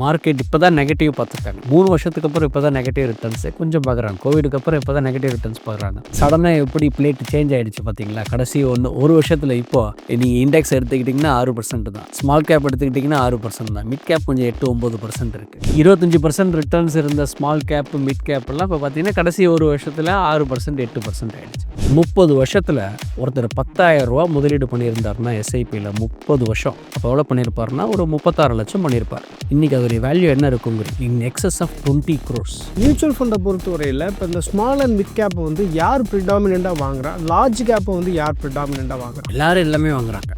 Market இப்போ தான் negative பார்த்துருக்காங்க. மூணு வருஷத்துக்கு அப்புறம் இப்போ தான் நெகட்டிவ் ரிட்டர்ன்ஸு கொஞ்சம் பார்க்குறாங்க. கோவிடுக்கு அப்புறம் இப்போ தான் நெகட்டிவ் ரிட்டர்ன்ஸ் பார்க்குறாங்க. சடனாக எப்படி பிளேட் சேஞ்ச் ஆகிடுச்சு பார்த்தீங்களா? கடைசி ஒன்று ஒரு வருஷத்தில் இப்போ நீங்கள் இண்டெக்ஸ் எடுத்துக்கிட்டிங்கன்னா ஆறு பர்சன்ட் தான். ஸ்மால் கேப் எடுத்துக்கிட்டிங்கன்னா ஆறு பர்சன்ட் தான். மிட் கேப் கொஞ்சம் எட்டு ஒம்பது பர்சன்ட் இருக்குது இருபத்தஞ்சி பர்சன்ட் ரிட்டர்ன்ஸ் இருந்த ஸ்மால் கேப் மிட் கேப்லாம் இப்போ பார்த்தீங்கன்னா கடைசி ஒரு வருஷத்தில் ஆறு பர்சன்ட் எட்டு பர்சன்ட் ஆகிடுச்சு முப்பது வருஷத்தில் ஒருத்தர் பத்தாயிரம் ரூபா முதலீடு பண்ணியிருந்தாருன்னா எஸ்ஐபியில் முப்பது வருஷம். அப்போ எவ்வளோ பண்ணியிருப்பாருன்னா ஒரு முப்பத்தாறு லட்சம் பண்ணியிருப்பார். இன்றைக்கி அதோடைய வேல்யூ என்ன இருக்குங்கிறது. In excess of twenty crores mutual ஃபண்டை பொறுத்தவரையில் இப்போ இந்த ஸ்மால் அண்ட் மிட் கேப்பை வந்து யார் ப்ரிடாமினெண்ட்டாக வாங்குறா? லார்ஜ் கேப்பை வந்து யார் ப்ரிடாமினெண்ட்டாக வாங்குறா? எல்லாரும் எல்லாமே வாங்குறாங்க.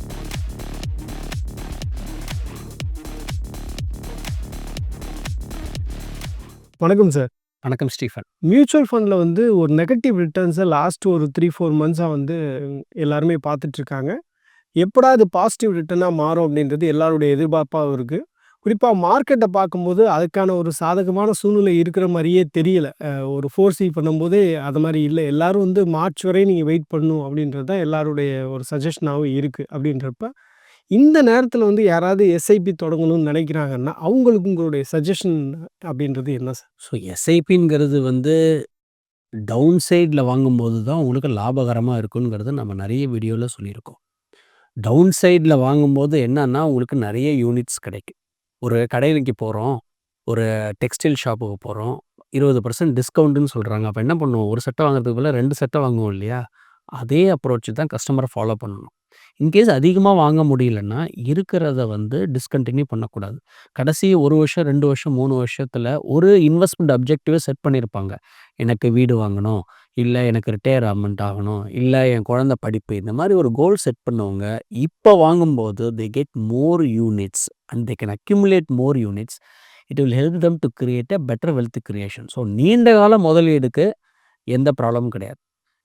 வணக்கம் சார். வணக்கம் ஸ்டீஃபன். மியூச்சுவல் ஃபண்டில் வந்து ஒரு நெகட்டிவ் ரிட்டர்ன்ஸை லாஸ்ட் ஒரு த்ரீ ஃபோர் மந்த்ஸாக வந்து எல்லாருமே பார்த்துட்ருக்காங்க எப்படா இது பாசிட்டிவ் ரிட்டர்னாக மாறும் அப்படின்றது எல்லாருடைய எதிர்பார்ப்பாகவும் இருக்குது குறிப்பாக மார்க்கெட்டை பார்க்கும்போது அதுக்கான ஒரு சாதகமான சூழ்நிலை இருக்கிற மாதிரியே தெரியல. ஒரு ஃபோர் சி பண்ணும்போதே அது மாதிரி இல்லை. எல்லோரும் வந்து மார்ச் வரை நீங்கள் வெயிட் பண்ணணும் அப்படின்றது தான் எல்லாருடைய ஒரு சஜஷனாகவும் இருக்குது அப்படின்றப்ப இந்த நேரத்தில் வந்து யாராவது எஸ்ஐபி தொடங்கணும்னு நினைக்கிறாங்கன்னா அவங்களுக்கு உங்களுடைய சஜஷன் அப்படின்றது என்ன சார் ஸோ எஸ்ஐபிங்கிறது வந்து டவுன் சைடில் வாங்கும்போது தான் உங்களுக்கு லாபகரமாக இருக்குங்கிறது நம்ம நிறைய வீடியோவில் சொல்லியிருக்கோம். டவுன் சைடில் வாங்கும்போது என்னன்னா உங்களுக்கு நிறைய யூனிட்ஸ் கிடைக்கும். ஒரு கடைக்கு போகிறோம் ஒரு டெக்ஸ்டைல் ஷாப்புக்கு போகிறோம் இருபது பர்சன்ட் டிஸ்கவுண்ட்டுன்னு சொல்கிறாங்க அப்போ என்ன பண்ணுவோம்? ஒரு சட்டை வாங்குறதுக்கு பதிலாக ரெண்டு சட்டை வாங்குவோம் இல்லையா? அதே அப்ரோச்சு தான் கஸ்டமரை ஃபாலோ பண்ணணும். இன்கேஸ் அதிகமாக வாங்க முடியலன்னா இருக்கிறத வந்து டிஸ்கண்டினியூ பண்ணக்கூடாது. கடைசி ஒரு வருஷம் ரெண்டு வருஷம் மூணு வருஷத்தில் ஒரு இன்வெஸ்ட்மெண்ட் அப்ஜெக்டிவை செட் பண்ணியிருப்பாங்க எனக்கு வீடு வாங்கணும் இல்லை எனக்கு ரிட்டையர்மெண்ட் ஆகணும் இல்லை என் குழந்தை படிப்பு இந்த மாதிரி ஒரு கோல் செட் பண்ணவங்க இப்போ வாங்கும்போது they get more units and they can accumulate more units it will help them to create a better wealth creation so நீண்ட கால முதலீடுக்கு எந்த ப்ராப்ளமும் கிடையாது.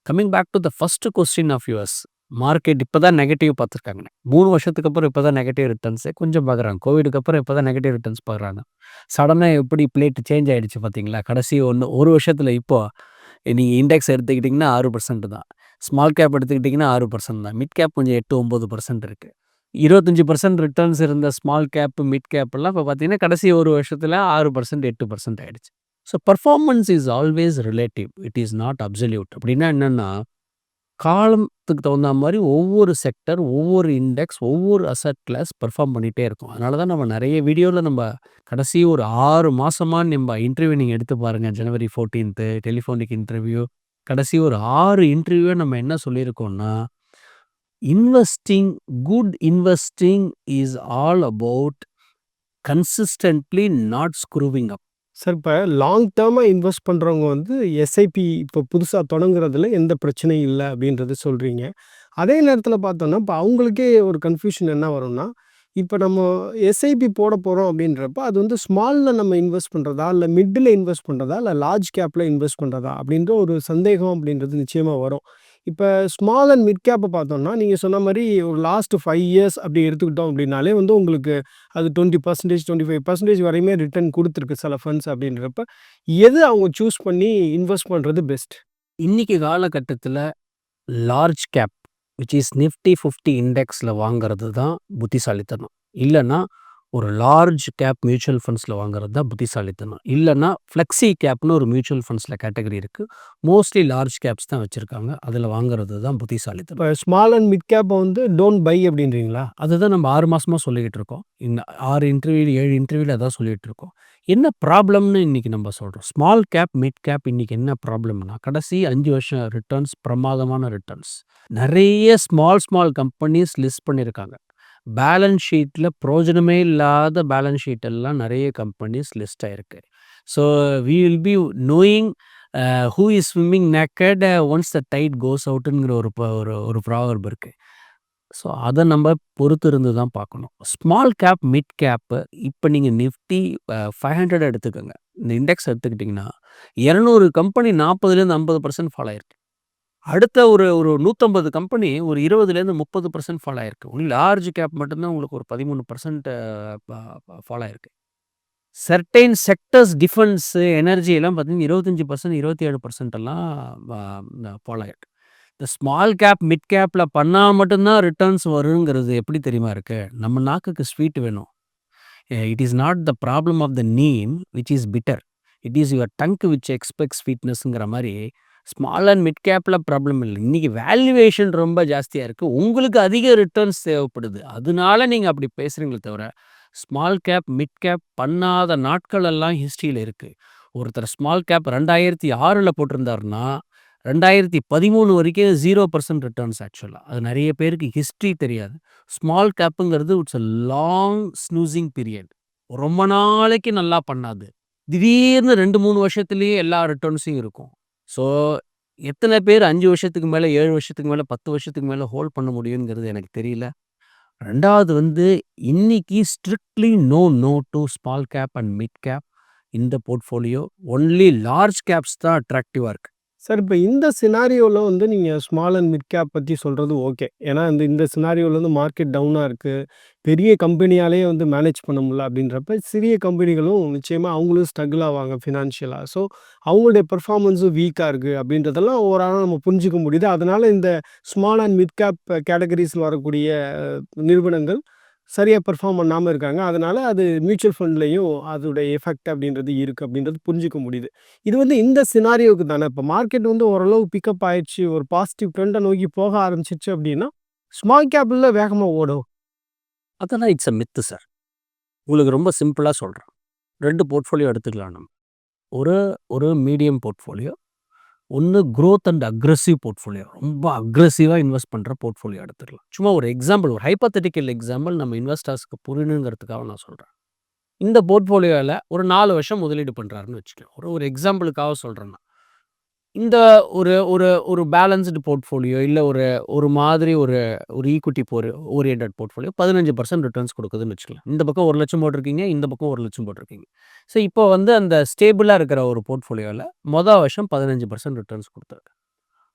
Coming back to the first question of yours market இப்போ தான் நெகட்டிவ் பார்த்துருக்காங்க. மூணு வருஷத்துக்கு அப்புறம் இப்போ தான் நெகட்டிவ் ரிட்டர்ன்ஸே கொஞ்சம் பார்க்குறாங்க. கோவிடுக்கு அப்புறம் இப்போ தான் நெகட்டிவ் ரிட்டர்ன்ஸ் பார்க்குறாங்க சடனாக எப்படி பிளேட் சேஞ்ச் ஆகிடுச்சு பார்த்தீங்களா? கடைசி ஒன்று ஒரு வருஷத்தில் இப்போது நீங்கள் இண்டெக்ஸ் எடுத்துக்கிட்டிங்கன்னா ஆறு பர்சன்ட் தான். ஸ்மால் கேப் எடுத்துக்கிட்டிங்கன்னா ஆறு பர்சன்ட் தான். மிட் கேப் கொஞ்சம் எட்டு ஒம்பது பர்சன்ட் இருக்குது இருபத்தஞ்சி பர்சன்ட் ரிட்டர்ன்ஸ் இருந்த ஸ்மால் கேப் மிட் கேப்பெல்லாம் இப்போ பார்த்தீங்கன்னா கடைசி ஒரு வருஷத்தில் ஆறு பர்சன்ட் எட்டு பர்சன்ட் ஆகிடுச்சு so performance is always relative it is not absolute அப்படின்னா என்னென்னா காலத்துக்கு தகுந்த மாதிரி ஒவ்வொரு செக்டர் ஒவ்வொரு இண்டெக்ஸ் ஒவ்வொரு அசட் கிளாஸ் பெர்ஃபார்ம் பண்ணிகிட்டே இருக்கும். அதனால தான் நம்ம நிறைய வீடியோவில் நம்ம கடைசி ஒரு ஆறு மாதமாக நம்ம இன்டர்வியூ நீங்கள் எடுத்து பாருங்கள் ஜனவரி ஃபோர்டீன்த்து டெலிஃபோனிக் இன்டர்வியூ கடைசி ஒரு ஆறு இன்டர்வியூவை நம்ம என்ன சொல்லியிருக்கோம்னா investing good investing is all about consistently not screwing up sir இப்போ லாங் டேர்மாக இன்வெஸ்ட் பண்ணுறவங்க வந்து எஸ்ஐபி இப்போ புதுசாக தொடங்குறதுல எந்த பிரச்சனையும் இல்லை அப்படின்றது சொல்கிறீங்க அதே நேரத்தில் பார்த்தோன்னா இப்போ அவங்களுக்கே ஒரு கன்ஃபியூஷன் என்ன வரும்னா இப்போ நம்ம எஸ்ஐபி போட போகிறோம் அப்படின்றப்ப அது வந்து ஸ்மாலில் நம்ம இன்வெஸ்ட் பண்ணுறதா இல்லை மிட்டில் இன்வெஸ்ட் பண்ணுறதா இல்லை லார்ஜ் கேப்பில் இன்வெஸ்ட் பண்ணுறதா அப்படின்ற ஒரு சந்தேகம் அப்படின்றது நிச்சயமாக வரும். இப்போ ஸ்மால் அண்ட் மிட் கேப்பை பார்த்தோம்னா நீங்கள் சொன்ன மாதிரி ஒரு லாஸ்ட் ஃபைவ் இயர்ஸ் அப்படி எடுத்துக்கிட்டோம் அப்படின்னாலே வந்து உங்களுக்கு அது twenty percentage twenty five percentage வரையுமே ரிட்டர்ன் கொடுத்துருக்கு சில ஃபண்ட்ஸ் அப்படின்றப்ப. எது அவங்க சூஸ் பண்ணி இன்வெஸ்ட் பண்ணுறது பெஸ்ட் இன்றைக்கி காலகட்டத்தில் large cap which is Nifty fifty இண்டெக்ஸில் வாங்குறது தான் புத்திசாலித்தனம். இல்லைன்னா ஒரு லார்ஜ் கேப் மியூச்சுவல் ஃபண்ட்ஸில் வாங்குறது தான் புத்திசாலித்தனம். இல்லைன்னா ஃப்ளெக்ஸி கேப்னு ஒரு மியூச்சுவல் ஃபண்ட்ஸில் கேட்டகரி இருக்குது மோஸ்ட்லி லார்ஜ் கேப்ஸ் தான் வச்சுருக்காங்க. அதில் வாங்குறது தான் புத்திசாலித்தனம். இப்போ ஸ்மால் அண்ட் மிட் கேப்பை வந்து டோன்ட் பை அப்படின்றீங்களா? அதுதான் நம்ம ஆறு மாசமாக சொல்லிக்கிட்டு இருக்கோம். இந்த ஆறு இன்டர்வியூ ஏழு இன்டர்வியூவில் அதான் சொல்லிகிட்டு இருக்கோம். என்ன ப்ராப்ளம்னு இன்றைக்கி நம்ம சொல்கிறோம் ஸ்மால் கேப் மிட் கேப் இன்றைக்கி என்ன ப்ராப்ளம்னா கடைசி அஞ்சு வருஷம் ரிட்டர்ன்ஸ் பிரமாதமான ரிட்டர்ன்ஸ் நிறைய ஸ்மால் ஸ்மால் கம்பெனிஸ் லிஸ்ட் பண்ணியிருக்காங்க பேலன்ஸ் ஷீட்டில் பிரோஜனமே இல்லாத பேலன்ஸ் ஷீட் எல்லாம் நிறைய கம்பெனிஸ் லிஸ்ட் ஆயிருக்கு. So we will be knowing who is swimming naked once the tide goes அவுட்டுங்கிற ஒரு ஒரு ஒரு ப்ராவர்ப் இருக்குது ஸோ அதை நம்ம பொறுத்து இருந்து தான் பார்க்கணும். ஸ்மால் கேப் மிட் கேப்பு இப்போ நீங்கள் நிஃப்டி ஃபைவ் ஹண்ட்ரட் எடுத்துக்கோங்க. இந்த இண்டெக்ஸ் எடுத்துக்கிட்டிங்கன்னா இரநூறு கம்பெனி நாற்பதுலேருந்து ஐம்பது பர்சன்ட் ஃபாலோ ஆயிருக்கு. அடுத்த ஒரு ஒரு நூற்றம்பது கம்பெனி ஒரு இருபதுலேருந்து முப்பது பர்சன்ட் ஃபாலோ ஆயிருக்கு. உங்களுக்கு லார்ஜ் கேப் மட்டும்தான் உங்களுக்கு ஒரு பதிமூணு பர்சன்ட் ஃபாலோ ஆயிருக்கு. சர்டைன் செக்டர்ஸ் டிஃபென்ஸு எனர்ஜி எல்லாம் பார்த்தீங்கன்னா இருபத்தஞ்சி பர்சன்ட் இருபத்தி ஏழு பர்சன்ட் எல்லாம் ஃபாலோ ஆயிருக்கு. இந்த ஸ்மால் கேப் மிட் கேப்பில் பண்ணால் மட்டும்தான் ரிட்டர்ன்ஸ் வருங்கிறது எப்படி தெரியுமா இருக்கு? நம்ம நாக்குக்கு ஸ்வீட் வேணும். It is not the problem of the neem which is bitter it is your tongue which expect ஸ்வீட்னஸ்ங்கிற மாதிரி ஸ்மால் அண்ட் மிட் கேப்பில் ப்ராப்ளம் இல்லை. இன்றைக்கி வேல்யூவேஷன் ரொம்ப ஜாஸ்தியாக இருக்குது உங்களுக்கு அதிக ரிட்டர்ன்ஸ் தேவைப்படுது. அதனால நீங்கள் அப்படி பேசுகிறீங்களே தவிர ஸ்மால் கேப் மிட் கேப் பண்ணாத நாட்கள் எல்லாம் ஹிஸ்ட்ரியில் இருக்குது ஒருத்தர் ஸ்மால் கேப் ரெண்டாயிரத்தி ஆறில் போட்டிருந்தாருன்னா ரெண்டாயிரத்தி பதிமூணு வரைக்கும் ஜீரோ பர்சன்ட் ரிட்டர்ன்ஸ் ஆக்சுவலாக அது நிறைய பேருக்கு ஹிஸ்ட்ரி தெரியாது. Small கேப்புங்கிறது it's a long snoozing period ரொம்ப நாளைக்கு நல்லா பண்ணாது. திடீர்னு ரெண்டு மூணு வருஷத்துலேயே எல்லா ரிட்டர்ன்ஸும் இருக்கும். ஸோ எத்தனை பேர் அஞ்சு வருஷத்துக்கு மேலே ஏழு வருஷத்துக்கு மேலே பத்து வருஷத்துக்கு மேலே ஹோல்ட் பண்ண முடியுங்கிறது எனக்கு தெரியல. ரெண்டாவது வந்து இன்னைக்கு strictly no no to small cap and mid cap இந்த போர்ட்ஃபோலியோ ஒன்லி லார்ஜ் கேப்ஸ் தான் அட்ராக்டிவாக இருக்குது சார் இப்போ இந்த சினாரியோவில் வந்து நீங்கள் ஸ்மால் அண்ட் மிட் கேப் பற்றி சொல்கிறது ஓகே ஏன்னா இந்த இந்த சினாரியோவில் வந்து மார்க்கெட் டவுனாக இருக்குது பெரிய கம்பெனியாலே வந்து மேனேஜ் பண்ண முடியல அப்படின்றப்ப சிறிய கம்பெனிகளும் நிச்சயமாக அவங்களும் ஸ்ட்ரகிள் ஆவாங்க ஃபினான்ஷியலாக ஸோ அவங்களுடைய பெர்ஃபார்மன்ஸும் வீக்காக இருக்குது அப்படின்றதெல்லாம் ஓவராலாக நம்ம புரிஞ்சுக்க முடியுது. அதனால் இந்த ஸ்மால் அண்ட் மிட் கேப் கேட்டகரிஸில் வரக்கூடிய நிறுவனங்கள் சரியாக பெர்ஃபார்ம் பண்ணாமல் இருக்காங்க. அதனால் அது மியூச்சுவல் ஃபண்ட்லேயும் அதோடைய எஃபெக்ட் அப்படின்றது இருக்குது அப்படின்றது புரிஞ்சுக்க முடியுது. இது வந்து இந்த சினாரியோவுக்கு தானே. இப்போ மார்க்கெட் வந்து ஓரளவு பிக்கப் ஆயிடுச்சு. ஒரு பாசிட்டிவ் ட்ரெண்டை நோக்கி போக ஆரம்பிச்சிச்சு அப்படின்னா ஸ்மால் கேபிளில் வேகமாக ஓடும். அதெல்லாம் இட்ஸ் அ மித்து சார் உங்களுக்கு ரொம்ப சிம்பிளாக சொல்கிறேன் ரெண்டு போர்ட்ஃபோலியோ எடுத்துக்கலாம் நம்ம. ஒரு ஒரு மீடியம் போர்ட்ஃபோலியோ ஒன்று க்ரோத் அண்ட் அக்ரெசிவ் போர்ட்ஃபோலியோ ரொம்ப அக்ரெசிவாக இன்வெஸ்ட் பண்ணுற போர்ட்ஃபோலியோ எடுத்துக்கலாம். சும்மா ஒரு எக்ஸாம்பிள் ஒரு ஹைப்பத்தட்டிக்கல் எக்ஸாம்பிள் நம்ம இன்வெஸ்டர்ஸ்க்கு புரியணுங்கிறதுக்காக நான் சொல்கிறேன் இந்த போர்ட்ஃபோலியோவில் ஒரு நாலு வருஷம் முதலீடு பண்ணுறாருன்னு வச்சுக்கலாம் ஒரு ஒரு எக்ஸாம்பிளுக்காக சொல்கிறேன்னா இந்த ஒரு ஒரு ஒரு பேலன்ஸ்டு போர்ட்ஃபோலியோ இல்லை ஒரு ஒரு மாதிரி ஒரு ஒரு ஈக்விட்டி போர் ஓரியன்ட் போர்ட்ஃபோலியோ பதினஞ்சு பர்சன்ட் ரிட்டர்ன்ஸ் கொடுக்குதுன்னு வச்சுக்கலாம். இந்த பக்கம் ஒரு லட்சம் போட்டிருக்கீங்க இந்த பக்கம் ஒரு லட்சம் போட்டிருக்கீங்க. ஸோ இப்போ வந்து அந்த ஸ்டேபிளாக இருக்கிற ஒரு போர்ட்ஃபோலியோவில் மொதல் வருஷம் பதினஞ்சு பர்சன்ட் ரிட்டர்ன்ஸ் கொடுத்துருக்கு.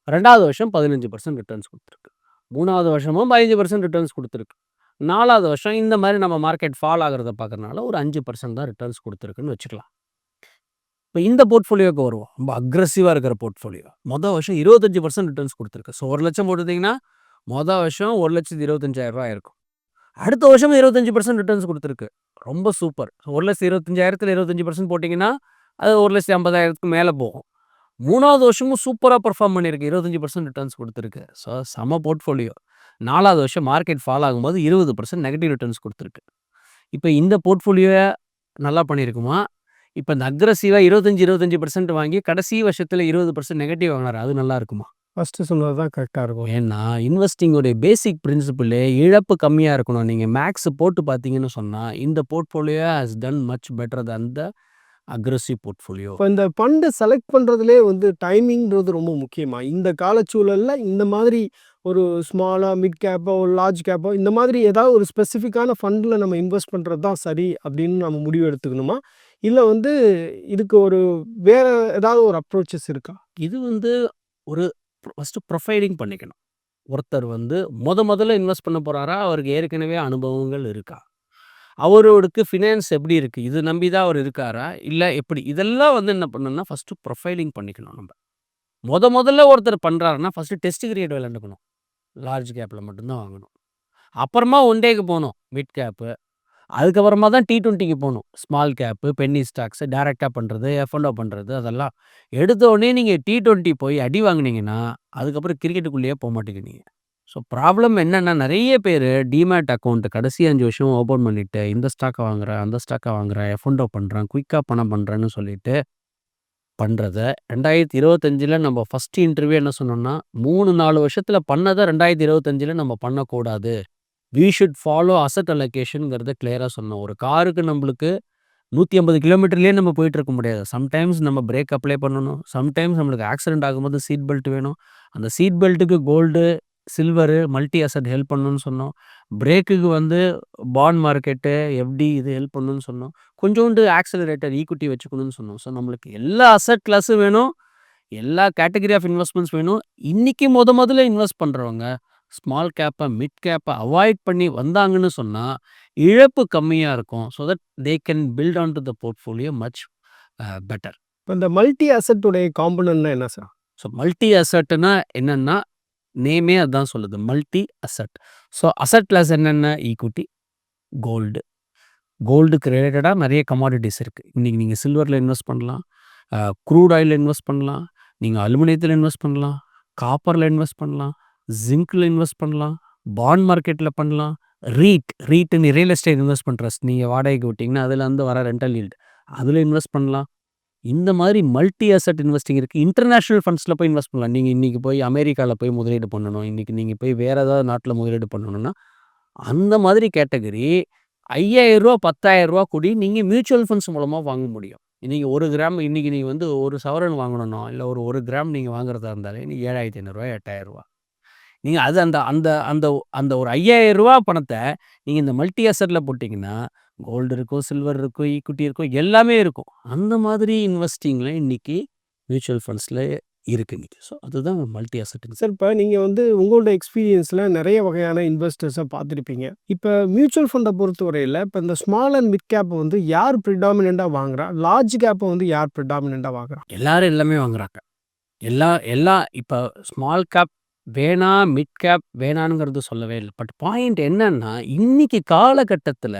ரெண்டாவது வருஷம் பதினஞ்சு பர்சன்ட் ரிட்டர்ன்ஸ் கொடுத்துருக்கு. மூணாவது வருஷமும் பதினஞ்சு பர்சன்ட் ரிட்டர்ன்ஸ் கொடுத்துருக்கு. நாலாவது வருஷம் இந்த மாதிரி நம்ம மார்க்கெட் ஃபால் ஆகிறத பார்க்கறனால ஒரு அஞ்சு பர்சன்ட் தான் ரிட்டர்ன்ஸ் கொடுத்துருக்குன்னு வச்சுக்கலாம். இப்போ இந்த போர்ட்ஃபோலியோக்கு வருவோம். ரொம்ப அக்ரஸிவாக இருக்கிற போர்ட்ஃபோலியோ. மொதல் வருஷம் இருபத்தஞ்சி பர்சன்ட் ரிட்டர்ன்ஸ் கொடுத்துருக்கு. ஸோ ஒரு லட்சம் போட்டுருந்தீங்கன்னா மொதல் வருஷம் ஒரு லட்சத்து இருபத்தஞ்சாயிரம் ரூபாய் இருக்கும். அடுத்த வருஷம் இருபத்தஞ்சி பர்சன்ட் ரிட்டர்ன்ஸ் கொடுத்துருக்கு. ரொம்ப சூப்பர் ஒரு லட்சத்து இருபத்தஞ்சாயிரத்தில் இருபத்தஞ்சி பர்சன்ட் போட்டிங்கன்னா அது ஒரு லட்சத்து ஐம்பதாயிரத்துக்கு மேலே போகும். மூணாவது வருஷமும் சூப்பராக பர்ஃபார்ம் பண்ணியிருக்கு. இருபத்தஞ்சி பர்சன்ட் ரிட்டர்ன்ஸ் கொடுத்துருக்கு. ஸோ செம போர்ட்ஃபோலியோ. நாலாவது வருஷம் மார்க்கெட் ஃபால் ஆகும்போது இருபது பர்சன்ட் நெகட்டிவ் ரிட்டர்ன்ஸ் கொடுத்துருக்கு. இப்போ இந்த போர்ட்ஃபோலியோவை நல்லா பண்ணியிருக்குமா? இப்போ இந்த அக்ரஸிவாக இருபத்தஞ்சி இருபத்தஞ்சி பர்சன்ட் வாங்கி கடைசி வருஷத்தில் இருபது பர்சன்ட் நெகட்டிவ் வாங்கினார். அது நல்லா இருக்குமா? ஃபஸ்ட்டு சொன்னது தான் கரெக்டாக இருக்கும். ஏன்னா இன்வெஸ்டிங்கோடைய பேசிக் பிரின்சிபிளே இழப்பு கம்மியாக இருக்கணும். நீங்கள் மேக்ஸ் போட்டு பார்த்தீங்கன்னு சொன்னால் இந்த portfolio has done much better than the aggressive portfolio இப்போ இந்த ஃபண்டை செலக்ட் பண்ணுறதுலே வந்து டைமிங்கிறது ரொம்ப முக்கியமா? இந்த காலச்சூழலில் இந்த மாதிரி ஒரு ஸ்மாலாக மிட் கேப்போ ஒரு லார்ஜ் கேப்போ இந்த மாதிரி ஏதாவது ஒரு ஸ்பெசிஃபிக்கான ஃபண்டில் நம்ம இன்வெஸ்ட் பண்ணுறது தான் சரி அப்படின்னு நம்ம முடிவு எடுத்துக்கணுமா? இல்லை வந்து இதுக்கு ஒரு வேறு ஏதாவது ஒரு அப்ரோச்சஸ் இருக்கா? இது வந்து ஒரு ஃபஸ்ட்டு ப்ரொஃபைலிங் பண்ணிக்கணும். ஒருத்தர் வந்து முத முதல்ல இன்வெஸ்ட் பண்ண போகிறாரா அவருக்கு ஏற்கனவே அனுபவங்கள் இருக்கா? அவரோருக்கு ஃபினான்ஸ் எப்படி இருக்குது இது நம்பி தான் அவர் இருக்காரா? இல்லை எப்படி? இதெல்லாம் வந்து என்ன பண்ணணும்னா ஃபஸ்ட்டு ப்ரொஃபைலிங் பண்ணிக்கணும் நம்ம. முத முதல்ல ஒருத்தர் பண்ணுறாருன்னா ஃபஸ்ட்டு டெஸ்ட் கிரியேட் விளாண்டுக்கணும் லார்ஜ் கேப்பில் மட்டும்தான் வாங்கணும். அப்புறமா ஒன் டேக்கு போகணும். Mid cap. அதுக்கப்புறமா தான் டி டுவெண்ட்டிக்கு போகணும் ஸ்மால் கேப்பு பென்னி ஸ்டாக்ஸு டேரெக்டாக பண்ணுறது எஃப்என்டோ பண்ணுறது அதெல்லாம். எடுத்தோடனே நீங்கள் டி டுவெண்ட்டி போய் அடி வாங்கினீங்கன்னா அதுக்கப்புறம் கிரிக்கெட்டுக்குள்ளேயே போக மாட்டேங்கிறீங்க. ஸோ ப்ராப்ளம் என்னென்னா நிறைய பேர் டிமேட் அக்கௌண்ட்டு கடைசி அஞ்சு வருஷம் ஓப்பன் பண்ணிவிட்டு இந்த ஸ்டாக்கை வாங்குகிறேன் அந்த ஸ்டாக்கை வாங்குறேன் எஃப்என்டோ பண்ணுறேன் குயிக்காக பணம் பண்ணுறேன்னு சொல்லிட்டு பண்ணுறத ரெண்டாயிரத்தி இருபத்தஞ்சில் நம்ம ஃபஸ்ட்டு இன்டர்வியூ என்ன சொன்னோம்னா மூணு நாலு வருஷத்தில் பண்ணதை ரெண்டாயிரத்தி இருபத்தஞ்சில் நம்ம பண்ணக்கூடாது. வி ஷுட் ஃபாலோ அசட் அலோகேஷனுங்கிறத கிளியராக சொன்னோம். ஒரு காருக்கு நம்மளுக்கு நூற்றி ஐம்பது கிலோமீட்டர்லேயே நம்ம போயிட்டு இருக்க முடியாது. சம்டைம்ஸ் நம்ம பிரேக் அப்ளை பண்ணணும். சம்டைம்ஸ் நம்மளுக்கு ஆக்சிடென்ட் ஆகும்போது சீட் பெல்ட் வேணும். அந்த seat பெல்ட்டுக்கு gold silver multi asset help பண்ணணும்னு சொன்னோம். பிரேக்குக்கு வந்து பாண்ட் மார்க்கெட்டு எஃப்டி இது ஹெல்ப் பண்ணணும்னு சொன்னோம். கொஞ்சோண்டு ஆக்சலரேட்டர் ஈக்குட்டி வச்சுக்கணும்னு சொன்னோம். ஸோ நம்மளுக்கு எல்லா அசட் கிளாஸும் வேணும். எல்லா கேட்டகரி ஆஃப் இன்வெஸ்ட்மெண்ட்ஸ் வேணும். இன்றைக்கி முத முதல்ல இன்வெஸ்ட் பண்ணுறவங்க ஸ்மால் கேப்பை மிட் கேப்பை அவாய்ட் பண்ணி வந்தாங்கன்னு சொன்னால் இழப்பு கம்மியாக இருக்கும் so that they can build on to the portfolio much better இப்போ இந்த மல்டி அசட்டுடைய காம்பனன்ட்னா என்ன சார் ஸோ மல்டி அசட்னா என்னென்னா நேமே அதான் சொல்லுது multi asset so asset class என்னென்ன ஈக்குட்டி கோல்டு கோல்டுக்கு ரிலேட்டடா நெறைய கமாடிட்டீஸ் இருக்கு. இன்னைக்கு நீங்க சில்வர்ல இன்வெஸ்ட் பண்ணலாம். க்ரூட் ஆயில்ல இன்வெஸ்ட் பண்ணலாம். நீங்க அலுமினியத்தில இன்வெஸ்ட் பண்ணலாம். காப்பர்ல இன்வெஸ்ட் பண்ணலாம். ஜிங்கில் இன்வெஸ்ட் பண்ணலாம். பாண்ட் மார்க்கெட்டில் பண்ணலாம். ரீட் ரீட்ன்னு ரியல் எஸ்டேட் இன்வெஸ்ட் ட்ரஸ்ட் நீங்கள் வாடகைக்கு விட்டிங்கன்னா அதில் வந்து வர ரெண்டல் ஈல்ட் அதில் இன்வெஸ்ட் பண்ணலாம். இந்த மாதிரி மல்டி அசெட் இன்வெஸ்டிங் இருக்குது இன்டர்நேஷ்னல் ஃபண்ட்ஸில் போய் இன்வெஸ்ட் பண்ணலாம். நீங்கள் இன்றைக்கி போய் அமெரிக்காவில் போய் முதலீடு பண்ணணும். இன்றைக்கி நீங்கள் போய் வேறு ஏதாவது நாட்டில் முதலீடு பண்ணணும்னா, அந்த மாதிரி கேட்டகரி ஐயாயிரரூவா பத்தாயிரரூவா கூடி நீங்கள் மியூச்சுவல் ஃபண்ட்ஸ் மூலமாக வாங்க முடியும். இன்றைக்கி ஒரு கிராம் இன்றைக்கி நீங்கள் வந்து ஒரு சவரன் வாங்கணும்னா, இல்லை ஒரு ஒரு கிராம் நீங்கள் வாங்குறதா இருந்தாலே இன்னைக்கு ஏழாயிரத்தி ஐநூறுரூவா எட்டாயிரரூவா 8,000 நீங்க அது அந்த அந்த அந்த அந்த ஒரு ரூ. 5000 பணத்த நீங்க இந்த மல்டி அசெட்ல போட்டீங்கன்னா, கோல்டு இருக்கும், சில்வர் இருக்கும், ஈக்விட்டி இருக்கும், எல்லாமே இருக்கும். அந்த மாதிரி இன்வெஸ்டிங்ல இன்னைக்கு மியூச்சுவல் ஃபண்ட்ஸ்ல இருக்கு இன்னைக்கு. ஸோ அதுதான் மல்டி அசெட் சார் இப்ப நீங்க வந்து உங்களோட எக்ஸ்பீரியன்ஸ்ல நெறைய வகையான இன்வெஸ்டர்ஸ பார்த்துருப்பீங்க. இப்ப மியூச்சுவல் ஃபண்ட பொறுத்தவரையில, இப்ப இந்த ஸ்மால் அண்ட் மிட் கேப் வந்து யார் பிரிடாமினன்ட்டா வாங்குறா? லார்ஜ் கேப்ப வந்து யார் பிரிடாமினன்ட்டா வாங்குறா? எல்லாரும் எல்லாமே வாங்குறாங்க. எல்லா எல்லா இப்ப ஸ்மால் கேப் வேணாம், மிட் கேப் வேணாங்கிறது சொல்லவே இல்ல. பட் பாயிண்ட் என்னன்னா, இன்னைக்கு காலகட்டத்தில்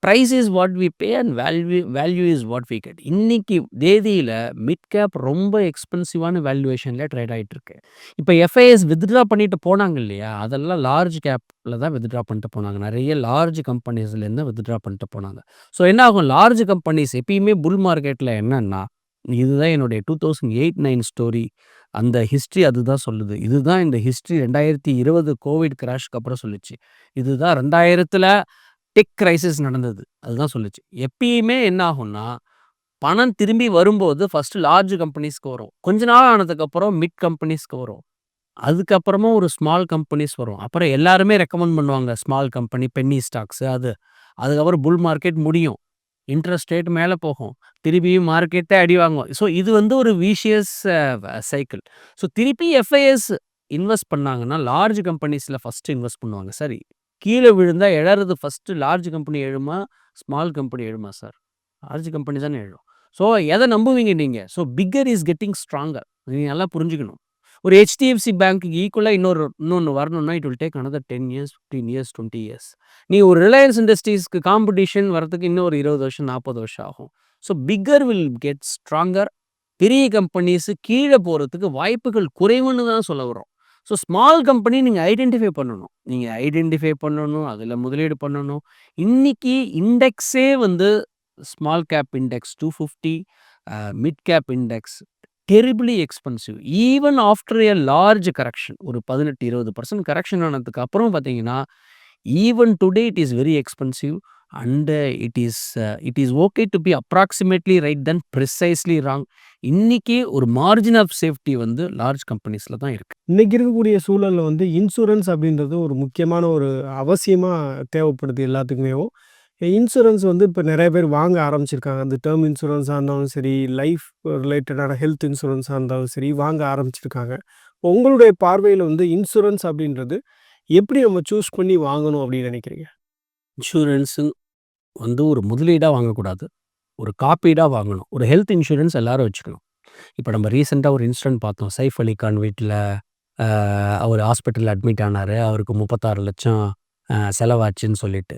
price is what we pay and value value is what we get. இன்னைக்கு தேதியில மிட் கேப் ரொம்ப எக்ஸ்பென்சிவான வேல்யூவேஷன்ல ட்ரேட் ஆயிட்டு இருக்கு. இப்ப எஃப்ஐஎஸ் வித்ட்ரா பண்ணிட்டு போனாங்க இல்லையா? அதெல்லாம் லார்ஜ் கேப்ல தான் வித்ட்ரா பண்ணிட்டு போனாங்க. நெறைய லார்ஜ் கம்பெனிஸ்லேருந்து வித்ட்ரா பண்ணிட்டு போனாங்க. ஸோ என்ன ஆகும் லார்ஜ் கம்பெனிஸ் எப்பயுமே புல் மார்க்கெட்ல என்னன்னா, இதுதான் என்னுடைய 2008, 9 ஸ்டோரி. அந்த ஹிஸ்ட்ரி அதுதான் சொல்லுது. இதுதான் இந்த ஹிஸ்ட்ரி ரெண்டாயிரத்தி இருபது கோவிட் கிராஷ்க்கு அப்புறம் சொல்லுச்சு. இதுதான் 2000த்துல டெக் கிரைசிஸ் நடந்தது. அதுதான் சொல்லுச்சு. எப்பயுமே என்ன ஆகும்னா, பணம் திரும்பி வரும்போது ஃபஸ்ட்டு லார்ஜ் கம்பெனிஸ்க்கு வரும். கொஞ்ச நாள் ஆனதுக்கப்புறம் மிட் கம்பெனிஸ்க்கு வரும். அதுக்கப்புறமா ஒரு ஸ்மால் கம்பெனிஸ் வரும். அப்புறம் எல்லாருமே ரெக்கமெண்ட் பண்ணுவாங்க. ஸ்மால் கம்பெனி, பென்னி ஸ்டாக்ஸு அது. அதுக்கப்புறம் புல் மார்க்கெட் முடியும். இன்ட்ரெஸ்ட் ரேட் மேல போகும். திருப்பியும் மார்க்கெட்டே அடி வாங்கும். ஸோ இது வந்து ஒரு விஷியஸ் சைக்கிள். ஸோ திருப்பி எஃப்ஐஎஸ் இன்வெஸ்ட் பண்ணாங்கன்னா, லார்ஜ் கம்பெனிஸ்ல ஃபஸ்ட்டு இன்வெஸ்ட் பண்ணுவாங்க. சரி, கீழ விழுந்தா எழறது ஃபர்ஸ்ட் லார்ஜ் கம்பெனி எழுமா? ஸ்மால் கம்பெனி எழுமா சார்? லார்ஜ் கம்பெனி தானே எழும். ஸோ எத நம்புவீங்க நீங்க? So bigger is getting stronger. நீங்க நல்லா புரிஞ்சுக்கணும். ஒரு ஹெச்டிஎஃப்சி பேங்க்குக்கு ஈக்குவலா இன்னொரு இன்னொன்னு வரணும்னா, it will take another 10 years, 15 years, 20 years. நீ ஒரு ரிலையன்ஸ் இண்டஸ்ட்ரீஸ்க்கு காம்படிஷன் வரதுக்கு இன்னும் ஒரு 20 வருஷம், 40 வருஷம் ஆகும். So bigger will get stronger. பெரிய கம்பெனிஸு கீழே போறதுக்கு வாய்ப்புகள் குறைவுன்னு தான் சொல்ல வர்றோம். ஸோ ஸ்மால் கம்பெனி நீங்க ஐடென்டிஃபை பண்ணணும். நீங்க ஐடென்டிஃபை பண்ணணும். அதுல முதலீடு பண்ணணும். இன்றைக்கி இண்டெக்ஸே வந்து small cap index two fifty mid cap index terribly expensive. Even after a large correction ஒரு 18, 20% கரெக்ஷன் ஆனதுக்கு அப்புறம் பார்த்தீங்கன்னா, even today it is very expensive and it is it is okay to be approximately right than precisely wrong. இன்றைக்கி ஒரு margin of safety வந்து large கம்பெனிஸில் தான் இருக்குது இன்றைக்கி இருக்கக்கூடிய சூழலில் வந்து இன்சூரன்ஸ் அப்படின்றது ஒரு முக்கியமான ஒரு அவசியமாக தேவைப்படுது எல்லாத்துக்குமேவும். இன்சூரன்ஸ் வந்து இப்போ நிறைய பேர் வாங்க ஆரம்பிச்சிருக்காங்க. அந்த டேர்ம் இன்சூரன்ஸாக இருந்தாலும் சரி, லைஃப் ரிலேட்டடான ஹெல்த் இன்சூரன்ஸாக இருந்தாலும் சரி, வாங்க ஆரம்பிச்சிருக்காங்க. உங்களுடைய பார்வையில் வந்து இன்சூரன்ஸ் அப்படின்றது எப்படி நம்ம சூஸ் பண்ணி வாங்கணும் அப்படின்னு நினைக்கிறீங்க? இன்சூரன்ஸு வந்து ஒரு முதலீடாக வாங்கக்கூடாது. ஒரு காப்பீடாக வாங்கணும். ஒரு ஹெல்த் இன்சூரன்ஸ் எல்லாரும் வச்சுக்கணும். இப்போ நம்ம ரீசெண்டாக ஒரு இன்சிடென்ட் பார்த்தோம். சைஃப் அலி கான் வீட்டில் அவர் ஹாஸ்பிட்டலில் அட்மிட் ஆனார் அவருக்கு முப்பத்தாறு லட்சம் செலவாச்சுன்னு சொல்லிட்டு.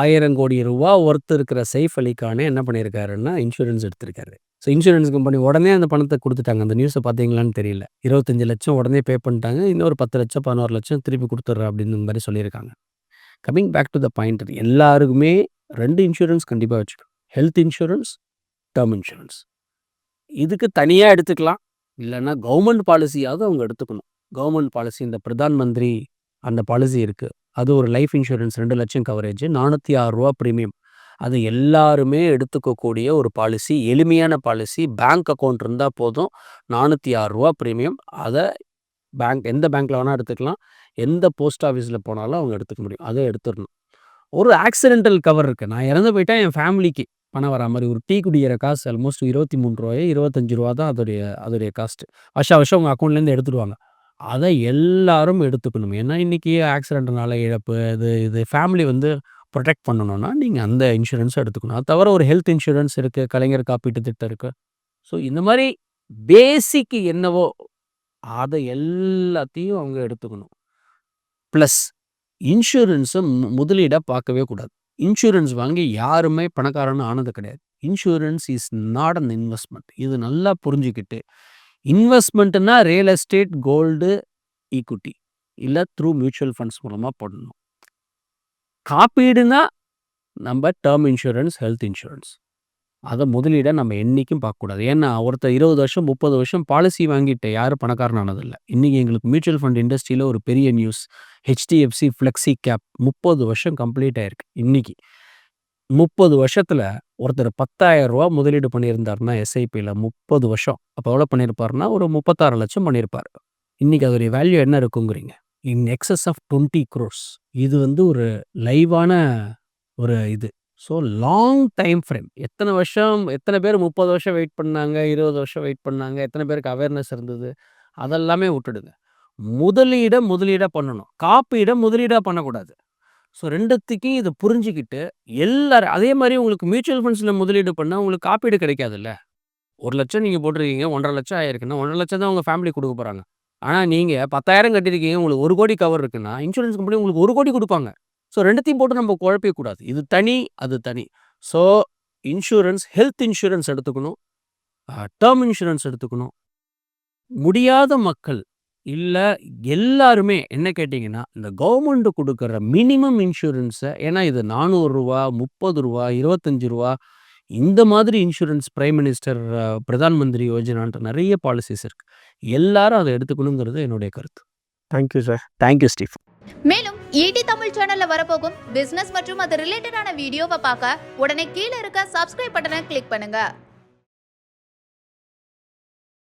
ஆயிரம் கோடி ரூபா ஒர்த்து இருக்கிற சைஃப் அலிகானே என்ன பண்ணியிருக்காருன்னா, இன்சூரன்ஸ் எடுத்திருக்காரு. ஸோ இன்சூரன்ஸ் கம்பெனி உடனே அந்த பணத்தை கொடுத்துட்டாங்க அந்த நியூஸ பார்த்தீங்களான்னு தெரியல. 25,00,000 உடனே பே பண்ணிட்டாங்க. இன்னொரு பத்து லட்சம் பதினோரு லட்சம் திருப்பி குடுத்துடுறேன் அப்படின்னு மாதிரி சொல்லியிருக்காங்க. Coming back to the point எல்லாருக்குமே ரெண்டு இன்சூரன்ஸ் கண்டிப்பா வச்சுக்கணும். Health insurance, term insurance. இதுக்கு தனியா எடுத்துக்கலாம். இல்லன்னா கவர்மெண்ட் பாலிசியாவது அவங்க எடுத்துக்கணும். கவர்மெண்ட் பாலிசி இந்த பிரதான் மந்திரி அந்த பாலிசி இருக்கு. அது ஒரு லைஃப் இன்சூரன்ஸ் 2,00,000 கவரேஜ் நானூற்றி ஆறுரூவா ப்ரீமியம் அது எல்லாருமே எடுத்துக்கக்கூடிய ஒரு பாலிசி. எளிமையான பாலிசி. பேங்க் அக்கவுண்ட் இருந்தால் போதும். நானூற்றி ஆறுரூவா ப்ரீமியம் அதை பேங்க் எந்த பேங்க்கில் வேணால் எடுத்துக்கலாம். எந்த போஸ்ட் ஆஃபீஸில் போனாலும் அவங்க எடுத்துக்க முடியும். அதை எடுத்துடணும் ஒரு ஆக்சிடென்டல் கவர் இருக்குது நான் இறந்து போயிட்டேன் என் ஃபேமிலிக்கு பணம் வரா மாதிரி ஒரு டீ குடிக்கிற காசு ஆல்மோஸ்ட் மூணு 23 ரூ. 25 தான் அதோடைய அதோடைய காஸ்ட்டு வருஷா வருஷம் உங்கள் அக்கௌண்ட்லேருந்து எடுத்துடுவாங்க. அதை எல்லாரும் எடுத்துக்கணும். ஏன்னா இன்றைக்கி ஆக்சிடென்ட்னால இழப்பு இது இது ஃபேமிலி வந்து ப்ரொடெக்ட் பண்ணணும்னா, நீங்கள் அந்த இன்சூரன்ஸை எடுத்துக்கணும். அது தவிர ஒரு ஹெல்த் இன்சூரன்ஸ் இருக்குது கலைஞர் காப்பீட்டு திட்டம் இருக்குது ஸோ இந்த மாதிரி பேசிக்கு என்னவோ அதை எல்லாத்தையும் அவங்க எடுத்துக்கணும். ப்ளஸ் இன்சூரன்ஸை மு பார்க்கவே கூடாது. இன்சூரன்ஸ் வாங்கி யாருமே பணக்காரன்னு ஆனது கிடையாது. Insurance is not an investment இது நல்லா புரிஞ்சுக்கிட்டு, இன்வெஸ்ட்மெண்ட்னா ரியல் எஸ்டேட், கோல்டு, ஈக்விட்டி இல்லை த்ரூ மியூச்சுவல் ஃபண்ட்ஸ் மூலமாக போடணும் காப்பீடுனா நம்ம டேர்ம் இன்சூரன்ஸ், ஹெல்த் இன்சூரன்ஸ். அதை முதலீடை நம்ம என்றைக்கும் பார்க்கக்கூடாது. ஏன்னா, ஒருத்தர் 20 வருஷம், 30 வருஷம் பாலிசி வாங்கிட்டு யாரும் பணக்காரன் இன்றைக்கி எங்களுக்கு மியூச்சுவல் ஃபண்ட் இண்டஸ்ட்ரியில் ஒரு பெரிய நியூஸ். ஹெச்டிஎஃப்சி ஃப்ளெக்ஸி கேப் 30 வருஷம் கம்ப்ளீட் ஆகிருக்கு இன்றைக்கி முப்பது வருஷத்தில் ஒருத்தர் பத்தாயிரம் ரூபா முதலீடு பண்ணியிருந்தாருன்னா எஸ்ஐபியில் முப்பது வருஷம். அப்போ எவ்வளோ பண்ணியிருப்பாருன்னா, ஒரு முப்பத்தாறு லட்சம் பண்ணியிருப்பார் இன்றைக்கி அதோடைய வேல்யூ என்ன இருக்குங்கிறீங்க? In excess of twenty crores இது வந்து ஒரு லைவான ஒரு இது. So long time frame. எத்தனை வருஷம் எத்தனை பேர் 30 வருஷம் வெயிட் பண்ணாங்க, 20 வருஷம் வெயிட் பண்ணாங்க, எத்தனை பேருக்கு அவேர்னஸ் இருந்தது, அதெல்லாமே விட்டுடுங்க. முதலீடை முதலீடாக பண்ணணும். காப்பீடை முதலீடாக பண்ணக்கூடாது. ஸோ ரெண்டுத்துக்கும் இத புரிஞ்சுக்கிட்டு எல்லாரும் அதே மாதிரி உங்களுக்கு மியூச்சுவல் ஃபண்ட்ஸ்ல முதலீடு பண்ணா உங்களுக்கு காப்பீடு கிடைக்காதுல்ல. 1,00,000 நீங்க போட்டிருக்கீங்க. 1,50,000 ஆயிருக்குன்னா 1,50,000 தான் உங்கள் ஃபேமிலி கொடுக்க போறாங்க. ஆனா நீங்க 10,000 கட்டியிருக்கீங்க. உங்களுக்கு ஒரு கோடி கவர் இருக்குன்னா, இன்சூரன்ஸ் கம்பெனி உங்களுக்கு ஒரு கோடி கொடுப்பாங்க ஸோ ரெண்டுத்தையும் போட்டு நம்ம குழப்பிக்கூடாது இது தனி, அது தனி. ஸோ இன்சூரன்ஸ் ஹெல்த் இன்சூரன்ஸ் எடுத்துக்கணும். டேர்ம் இன்சூரன்ஸ் எடுத்துக்கணும். முடியாத மக்கள் இல்ல எல்லாருமே என்ன கேட்டீங்கன்னா, இந்த கவர்மெண்ட் குடுக்குற மினிமம் இன்சூரன்ஸ ஏன்னா இது ரூ. 400 ரூ. 30 ரூ. 25 இந்த மாதிரி insurance prime minister Pradhan Mantri யோஜனான்ட்டு நெறைய பாலிசிஸ் இருக்கு. எல்லாரும் அத எடுத்துக்கணுங்கிறது என்னுடைய கருத்து. Thank you sir. Thank you Steve. மேலும் ஈடி தமிழ் சேனல்ல வரப்போகும் பிசினஸ் மற்றும் அது ரிலேட்டடான வீடியோவை பார்க்க உடனே கீழே இருக்க சப்ஸ்கிரைப் பட்டனை கிளிக் பண்ணுங்க